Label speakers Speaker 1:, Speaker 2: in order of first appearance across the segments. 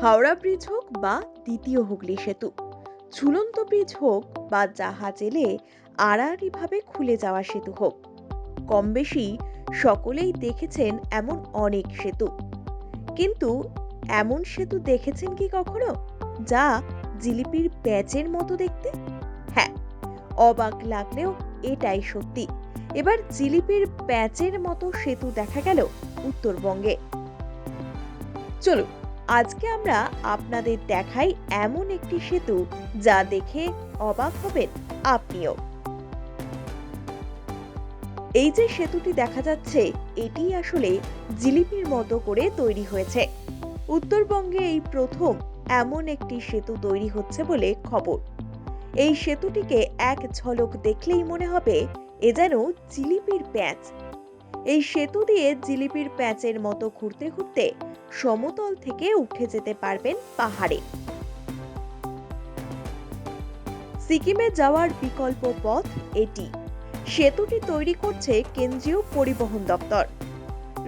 Speaker 1: Howrah bridge হোক বা দ্বিতীয় হুগলি সেতু। ঝুলন্ত ব্রিজ হোক বা জাহাজ এলে আড়াআড়িভাবে খুলে যাওয়া সেতু হোক। কম বেশি সকলেই দেখেছেন এমন অনেক সেতু। কিন্তু এমন সেতু দেখেছেন কি কখনো? যা জিলিপির প্যাচের মতো দেখতে? হ্যাঁ অবাক লাগলেও এটাই সত্যি। এবার জিলিপির প্যাচের মতো সেতু দেখা গেল উত্তরবঙ্গে। চলুন আজকে আমরা আপনাদের দেখাই এমন একটি সেতু যা দেখে অবাক হবেন আপনিও। এই যে সেতুটি দেখা যাচ্ছে, এটি আসলে জিলিপির মতো করে তৈরি হয়েছে। উত্তরবঙ্গে এই প্রথম এমন একটি সেতু তৈরি হচ্ছে বলে খবর। এই সেতুটিকে এক ঝলক দেখলেই মনে হবে এ যেন জিলিপির প্যাঁচ। এই সেতু দিয়ে জিলিপির প্যাঁচের মতো ঘুরতে ঘুরতে সমতল থেকে উঠে যেতে পারবেন পাহাড়ে। সিকিমে যাওয়ার বিকল্প পথ এটি। সেতুটি তৈরি করছে কেন্দ্রীয় পরিবহন দপ্তর।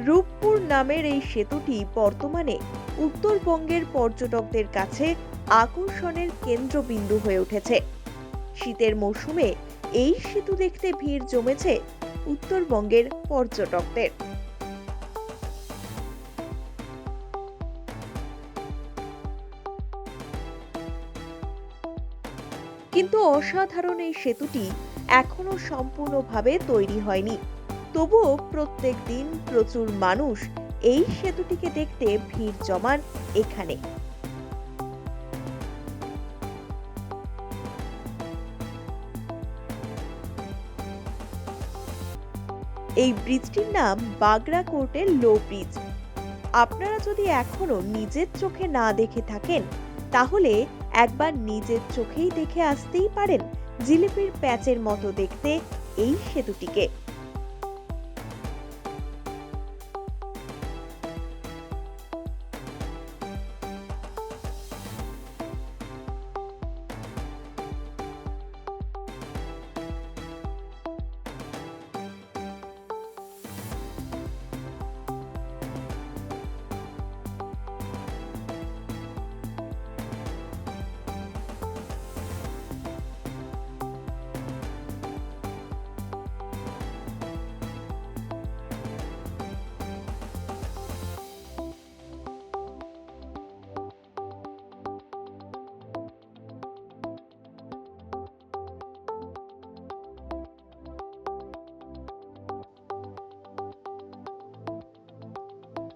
Speaker 1: রূপপুর নামের এই সেতুটি বর্তমানে উত্তরবঙ্গের পর্যটকদের কাছে আকর্ষণের কেন্দ্রবিন্দু হয়ে উঠেছে। শীতের মৌসুমে এই সেতু দেখতে ভিড় জমেছে উত্তরবঙ্গের পর্যটকদের। কিন্তু অসাধারণ এই সেতুটি এখনও সম্পূর্ণভাবে তৈরি হয়নি। তবুও প্রত্যেক দিন প্রচুর মানুষ এই সেতুটিকে দেখতে ভিড় জমান এখানে। এই ব্রিজটির নাম বাগরা কোর্টের লো ব্রিজ। আপনারা যদি এখনও নিজের চোখে না দেখে থাকেন তাহলে একবার নিজের চোখেই দেখে আসতেই পারেন জিলিপির প্যাচের মতো দেখতে এই সেতুটিকে।